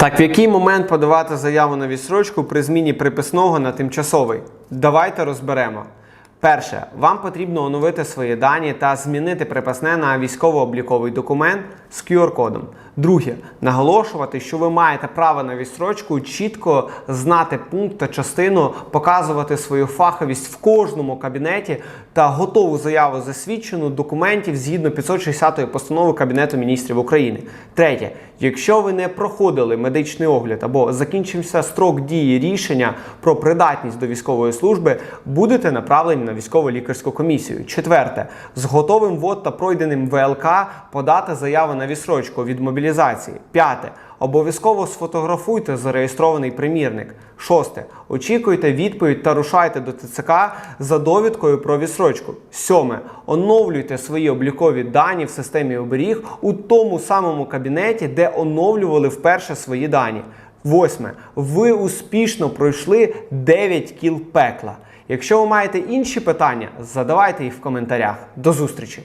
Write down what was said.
Так, в який момент подавати заяву на відсрочку при зміні приписного на тимчасовий? Давайте розберемо. Перше, вам потрібно оновити свої дані та змінити приписне на військово-обліковий документ з QR-кодом. Друге, наголошувати, що ви маєте право на відстрочку, чітко знати пункт та частину, показувати свою фаховість в кожному кабінеті та готову заяву засвідчену документів згідно 560 постанови Кабінету міністрів України. Третє, якщо ви не проходили медичний огляд або закінчився строк дії рішення про придатність до військової служби, будете направлені на військово лікарську комісію. Четверте, з готовим ВОД та пройденим ВЛК подати заяву на відсрочку від мобілізації. П'яте. Обов'язково сфотографуйте зареєстрований примірник. Шосте. Очікуйте відповідь та рушайте до ТЦК за довідкою про відсрочку. Сьоме. Оновлюйте свої облікові дані в системі оберіг у тому самому кабінеті, де оновлювали вперше свої дані. Восьме. Ви успішно пройшли 9 кіл пекла. Якщо ви маєте інші питання, задавайте їх в коментарях. До зустрічі!